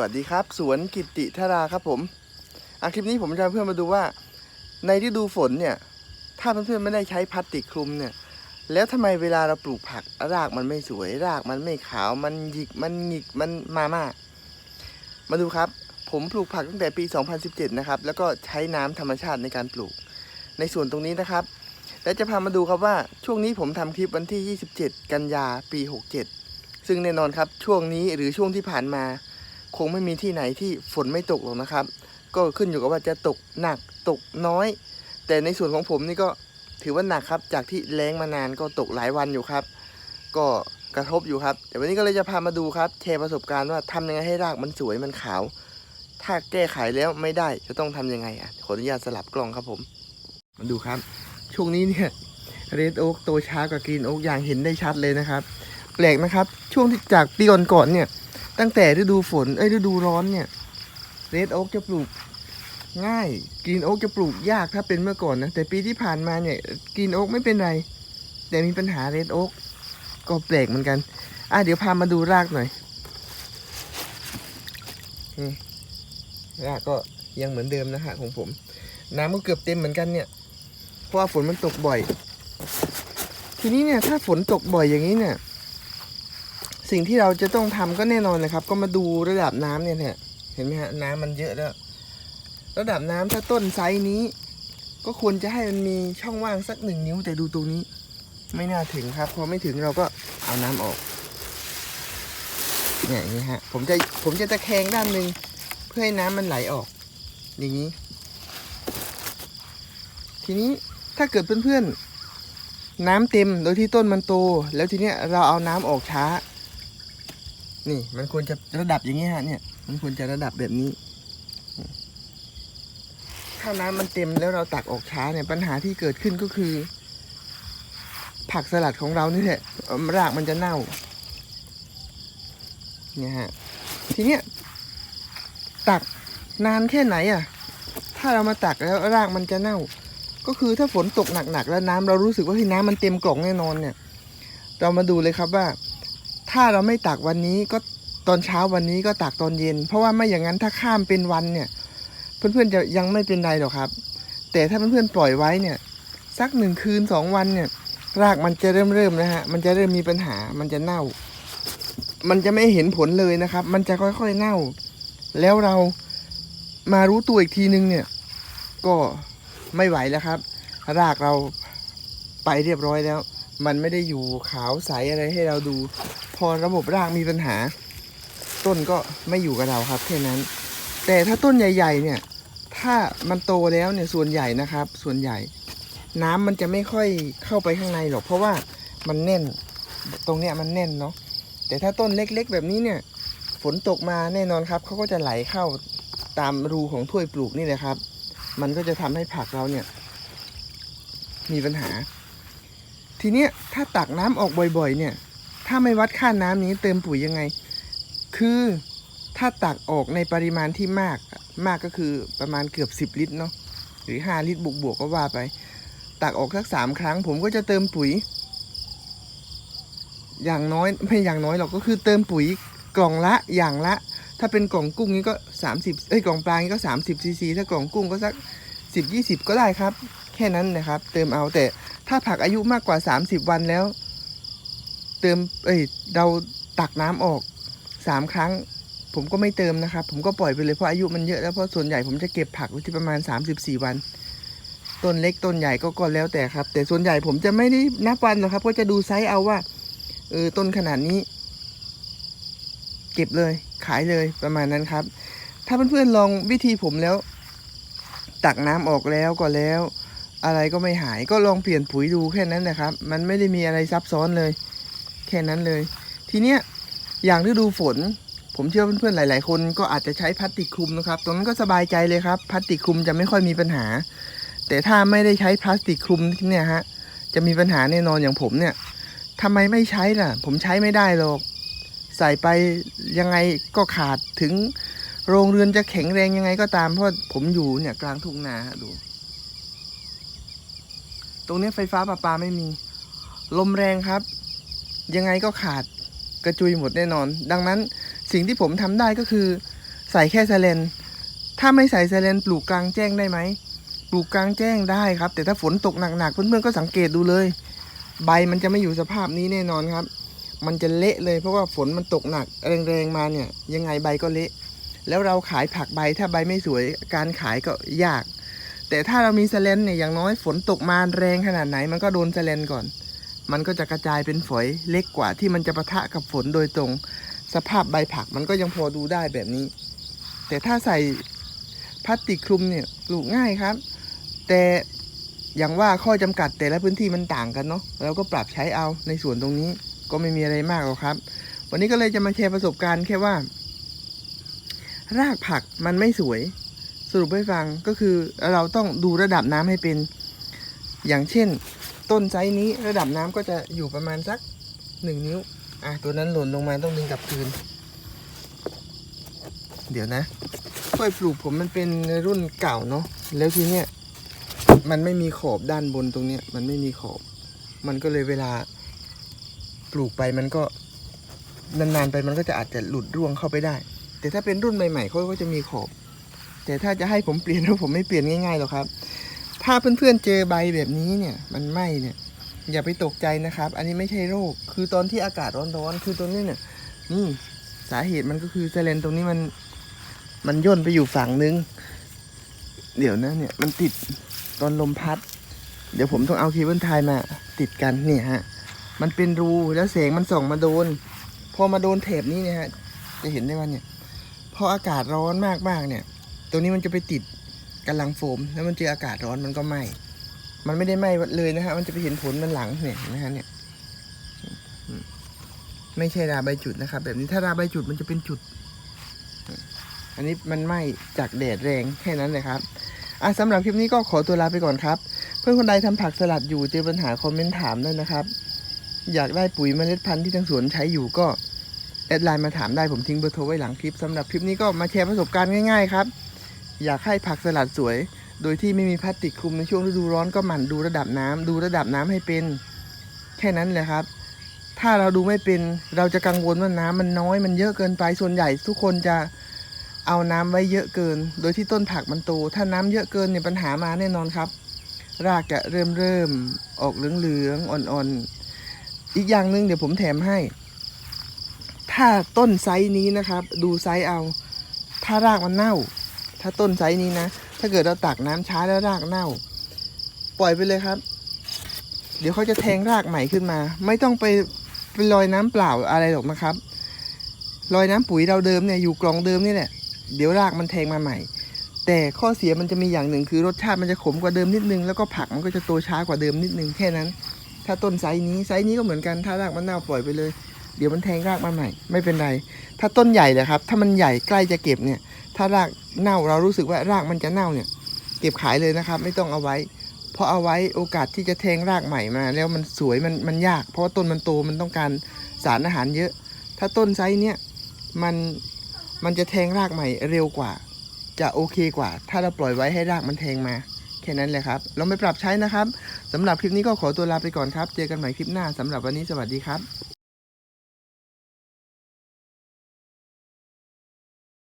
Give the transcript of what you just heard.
วัสดีครับ สวนกิติธาราครับผมอาคลิปนี้ผมจะเพื่อนมาดูว่า ในฤดูฝนเนี่ย ถ้าเพื่อนๆไม่ได้ใช้พลาสติกคลุมเนี่ย แล้วทำไมเวลาเราปลูกผักรากมันไม่สวย รากมันไม่ขาวมันหยิกมันหงิกมันมาม่ามาดูครับ ผมปลูกผักตั้งแต่ปี 2017 นะครับ แล้วก็ใช้น้ำธรรมชาติในการปลูก ในส่วนตรงนี้นะครับ และจะพามาดูครับว่าช่วงนี้ผมทำคลิปวันที่ 27 กันยาปี 67 ซึ่งแน่นอนครับช่วงนี้หรือช่วงที่ผ่านมา คงไม่มีที่ไหนที่ฝนไม่ตกหรอกนะครับ ก็ขึ้นอยู่กับว่าจะตกหนักตกน้อย แต่ในส่วนของผมนี่ก็ถือว่าหนักครับ จากที่แรงมานานก็ตกหลายวันอยู่ครับ ก็กระทบอยู่ครับแต่วันนี้ก็เลยจะพามาดูครับแชร์ประสบการณ์ว่าทำยังไงให้รากมันสวยมันขาว ถ้าแก้ไขแล้วไม่ได้จะต้องทำยังไงอะขออนุญาตสลับกล้องครับผมมาดูครับ ช่วงนี้เนี่ยเรดโอ๊กโตช้ากว่ากรีนโอ๊กอย่างเห็นได้ชัดเลยนะครับ แปลกนะครับ ช่วงที่จากปีก่อนๆเนี่ย ตั้งแต่ฤดูฝนเอ้ยฤดูร้อนเนี่ยเรดโอ๊กจะปลูกง่ายกรีนโอ๊กจะปลูกยากถ้าเป็นเมื่อก่อนนะแต่ปีที่ผ่านมาเนี่ยกรีนโอ๊กไม่เป็นไร แต่มีปัญหาเรดโอ๊กก็แปลกเหมือนกันอะเดี๋ยวพามาดูรากหน่อยรากก็ยังเหมือนเดิมนะฮะของผม น้ำก็เกือบเต็มเหมือนกันเนี่ยเพราะว่าฝนมันตกบ่อย ทีนี้เนี่ยถ้าฝนตกบ่อยอย่างนี้เนี่ย สิ่งที่เราจะต้องทำก็แน่นอนนะครับ ก็มาดูระดับน้ำเนี่ยเนี่ยเห็นไหมฮะน้ำมันเยอะแล้ว ระดับน้ำถ้าต้นไซส์นี้ ก็ควรจะให้มันมีช่องว่างสักหนึ่งนิ้วแต่ดูตรงนี้ ไม่น่าถึงครับพอไม่ถึงเราก็เอาน้ำออกเนี่ยอย่างนี้ฮะผมจะผมจะตะแคงด้านหนึ่งเพื่อให้น้ำมันไหลออก อย่างนี้ ทีนี้ถ้าเกิดเพื่อนๆน้ำเต็มโดยที่ต้นมันโต แล้วทีเนี้ยเราเอาน้ำออกช้า นี่มันควรจะระดับอย่างนี้ฮะเนี่ย มันควรจะระดับแบบนี้ ถ้าน้ำมันเต็มแล้วเราตักออกช้าเนี่ยปัญหาที่เกิดขึ้นก็คือ ผักสลัดของเรานี่แหละรากมันจะเน่า เนี่ยฮะ ทีเนี้ยตักนานแค่ไหนอะ ถ้าเรามาตักแล้วรากมันจะเน่า ก็คือถ้าฝนตกหนักๆแล้วน้ำเรารู้สึกว่าที่น้ำมันเต็มกล่องแน่นอนเนี่ย เรามาดูเลยครับว่า ถ้าเราไม่ตักวันนี้ก็ตอนเช้าวันนี้ก็ตักตอนเย็น เพราะว่าไม่อย่างนั้นถ้าข้ามเป็นวันเนี่ย เพื่อนๆจะยังไม่เป็นไรหรอกครับ แต่ถ้าเพื่อนๆปล่อยไว้เนี่ย สักหนึ่งคืนสองวันเนี่ย รากมันจะเริ่มเริ่มนะฮะมันจะเริ่มมีปัญหามันจะเน่า มันจะไม่เห็นผลเลยนะครับ มันจะค่อยๆเน่า แล้วเรามารู้ตัวอีกทีนึงเนี่ย ก็ไม่ไหวแล้วครับ รากเราไปเรียบร้อยแล้ว มันไม่ได้อยู่ขาวใสอะไรให้เราดู พอระบบรากมีปัญหา ต้นก็ไม่อยู่กับเราครับแค่นั้น แต่ถ้าต้นใหญ่ ๆ เนี่ย ถ้ามันโตแล้วเนี่ยส่วนใหญ่นะครับ ส่วนใหญ่ น้ำมันจะไม่ค่อยเข้าไปข้างในหรอกเพราะว่ามันแน่น ตรงเนี้ยมันแน่นเนาะแต่ถ้าต้นเล็ก ๆ แบบนี้เนี่ย ฝนตกมาแน่นอนครับเขาก็จะไหลเข้าตามรูของถ้วยปลูกนี่แหละครับ มันก็จะทำให้ผักเราเนี่ย มีปัญหา ทีเนี้ยถ้าตักน้ำออกบ่อยๆ เนี่ย ถ้าไม่วัดค่าน้ำนี้เติมปุ๋ยยังไง คือถ้าตักออกในปริมาณที่มากมากก็คือประมาณเกือบ 10 ลิตรเนาะหรือ 5 ลิตรบวกๆก็ว่าไป ตักออกสักสามครั้ง ผมก็จะเติมปุ๋ย อย่างน้อยไม่อย่างน้อยหรอกก็คือเติมปุ๋ยกล่องละอย่างละ ถ้าเป็นกล่องกุ้งนี้ก็ 30เอ้ยกล่องปลานี้ก็ 30ซีซีถ้ากล่องกุ้งก็สัก 10 20 ก็ได้ครับ แค่นั้นนะครับ เติมเอาแต่ ถ้าผักอายุมากกว่า 30 วันแล้ว เติม เอ้ย เราตักน้ำออก3ครั้ง ผมก็ไม่เติมนะครับ ผมก็ปล่อยไปเลยเพราะอายุมันเยอะแล้วเพราะส่วนใหญ่ผมจะเก็บผักไว้ที่ประมาณ 34 วัน ต้นเล็กต้นใหญ่ก็ก็แล้วแต่ครับ แต่ส่วนใหญ่ผมจะไม่ได้นับวันหรอกครับ ก็จะดูไซส์เอาว่าเออต้นขนาดนี้ เก็บเลยขายเลยประมาณนั้นครับ ถ้าเพื่อนๆลองวิธีผมแล้ว ตักน้ำออกแล้วก็แล้ว อะไรก็ไม่หายก็ลองเปลี่ยนปุ๋ยดูแค่นั้นนะครับ มันไม่ได้มีอะไรซับซ้อนเลย แค่นั้นเลย ทีเนี้ยอย่างฤดูฝน ผมเชื่อเพื่อนๆหลาย ๆ คนก็อาจจะใช้พลาสติกคลุมนะครับ ตรงนั้นก็สบายใจเลยครับพลาสติกคลุมจะไม่ค่อยมีปัญหา แต่ถ้าไม่ได้ใช้พลาสติกคลุมเนี่ยฮะจะมีปัญหาแน่นอนอย่างผมเนี่ยทำไมไม่ใช้ล่ะ ผมใช้ไม่ได้หรอกใส่ไปยังไงก็ขาดถึงโรงเรือนจะแข็งแรงยังไงก็ตามเพราะผมอยู่เนี่ยกลางทุ่งนาฮะดู ตรงนี้ไฟฟ้าประปาไม่มี ลมแรงครับ ยังไงก็ขาดกระจุยหมดแน่นอน ดังนั้นสิ่งที่ผมทำได้ก็คือ ใส่แค่แสเลน ถ้าไม่ใส่แสเลนปลูกกลางแจ้งได้ไหมปลูกกลางแจ้งได้ครับ แต่ถ้าฝนตกหนักๆเพื่อนๆก็สังเกตดูเลย ใบมันจะไม่อยู่สภาพนี้แน่นอนครับ มันจะเละเลยเพราะว่าฝนมันตกหนักแรงๆมาเนี่ย ยังไงใบก็เละ แล้วเราขายผักใบถ้าใบไม่สวยการขายก็ยาก แต่ถ้าเรามีแสเลนเนี่ยอย่างน้อยฝนตกมาแรงขนาดไหน มันก็โดนแสเลนก่อน มันก็จะกระจายเป็นฝอยเล็กกว่าที่มันจะปะทะกับฝนโดยตรง สภาพใบผักมันก็ยังพอดูได้แบบนี้ แต่ถ้าใส่พลาสติกคลุมเนี่ยปลูกง่ายครับ แต่อย่างว่าข้อจำกัดแต่ละพื้นที่มันต่างกันเนาะเราก็ปรับใช้เอาในส่วนตรงนี้ก็ไม่มีอะไรมากหรอกครับ วันนี้ก็เลยจะมาแชร์ประสบการณ์แค่ว่า รากผักมันไม่สวย รุปให้ฟังก็คือเราต้องดูระดับน้ำให้เป็น อย่างเช่น ต้นไซนี้ระดับน้ำก็จะอยู่ประมาณสักหนึ่งนิ้ว อะตัวนั้นหล่นลงมาต้องดึงกลับคืน เดี๋ยวนะกล้วยปลูกผมมันเป็นรุ่นเก่าเนาะแล้วทีเนี้ยมันไม่มีขอบด้านบนตรงเนี้ยมันไม่มีขอบ มันก็เลยเวลาปลูกไปมันก็นานๆไปมันก็จะอาจจะหลุดร่วงเข้าไปได้ แต่ถ้าเป็นรุ่นใหม่ๆเขาก็จะมีขอบ แต่ถ้าจะให้ผมเปลี่ยนแล้วผมไม่เปลี่ยนง่ายๆหรอกครับ ถ้าเพื่อนๆเจอใบแบบนี้เนี่ยมันไหม้เนี่ย อย่าไปตกใจนะครับ อันนี้ไม่ใช่โรค คือตอนที่อากาศร้อนๆคือตรงนี้เนี่ย นี่สาเหตุมันก็คือเซเลนตรงนี้มัน มันย่นไปอยู่ฝั่งนึง เดี๋ยวนะเนี่ยมันติดตอนลมพัด เดี๋ยวผมต้องเอาเคเบิลไทยมา ติดกันเนี่ยฮะ มันเป็นรูแล้วแสงมันส่องมาโดน พอมาโดนเทปนี้เนี่ยฮะ จะเห็นได้ว่าเนี่ย พออากาศร้อนมากๆเนี่ย ตัวนี้มันจะไปติดกำลังโฟม แล้วมันเจออากาศร้อนมันก็ไหม้มันไม่ได้ไหม้เลยนะฮะ มันจะไปเห็นผลมันหลังเนี่ยนะฮะเนี่ยไม่ใช่ราใบจุดนะครับ แบบนี้ถ้าราใบจุดมันจะเป็นจุด อันนี้มันไหม้จากแดดแรงแค่นั้นเลยครับอะสำหรับคลิปนี้ก็ขอตัวลาไปก่อนครับ เพื่อนคนใดทำผักสลัดอยู่เจอปัญหาคอมเมนต์ถามได้นะครับ อยากได้ปุ๋ยเมล็ดพันธุ์ที่ทางสวนใช้อยู่ก็แอดไลน์มาถามได้ผมทิ้งเบอร์โทรไว้หลังคลิปสำหรับคลิปนี้ก็มาแชร์ประสบการณ์ง่ายๆครับ อยากให้ผักสลัดสวย โดยที่ไม่มีพลาสติกคลุมในช่วงฤดูร้อนก็หมั่นดูระดับน้ำดูระดับน้ำให้เป็น แค่นั้นแหละครับ ถ้าเราดูไม่เป็นเราจะกังวลว่าน้ำมันน้อยมันเยอะเกินไปส่วนใหญ่ ทุกคนจะเอาน้ำไว้เยอะเกิน โดยที่ต้นผักมันโต ถ้าน้ำเยอะเกินเนี่ยปัญหามาแน่นอนครับ รากจะเริ่มเริ่มออกเหลืองๆอ่อนๆ อีกอย่างหนึ่งเดี๋ยวผมแถมให้ ถ้าต้นไซส์นี้นะครับ ดูไซส์เอา ถ้ารากมันเน่า ถ้าต้นไซส์นี้นะ ถ้าเกิดเราตักน้ำช้าแล้วรากเน่า ปล่อยไปเลยครับ เดี๋ยวเขาจะแทงรากใหม่ขึ้นมา ไม่ต้องไปไปลอยน้ำเปล่าอะไรหรอกนะครับลอยน้ำปุ๋ยเราเดิมเนี่ยอยู่กล่องเดิมนี่แหละเดี๋ยวรากมันแทงมาใหม่ แต่ข้อเสียมันจะมีอย่างหนึ่งคือรสชาติมันจะขมกว่าเดิมนิดนึงแล้วก็ผักมันก็จะโตช้ากว่าเดิมนิดนึงแค่นั้น ถ้าต้นไซส์นี้ไซส์นี้ก็เหมือนกันถ้ารากมันเน่าปล่อยไปเลย เดี๋ยวมันแทงรากมาใหม่ ไม่เป็นไร ถ้าต้นใหญ่เลยครับ ถ้ามันใหญ่ใกล้จะเก็บเนี่ย ถ้ารากเน่าเรารู้สึกว่ารากมันจะเน่าเนี่ย เก็บขายเลยนะครับ ไม่ต้องเอาไว้ เพราะเอาไว้โอกาสที่จะแทงรากใหม่มา แล้วมันสวยมันมันยาก เพราะว่าต้นมันโตมันต้องการสารอาหารเยอะ ถ้าต้นไซส์เนี่ยมันมันจะแทงรากใหม่เร็วกว่า จะโอเคกว่า ถ้าเราปล่อยไว้ให้รากมันแทงมาแค่นั้นแหละครับเราไม่ปรับใช้นะครับสำหรับคลิปนี้ก็ขอตัวลาไปก่อนครับ เจอกันใหม่คลิปหน้าสำหรับวันนี้สวัสดีครับ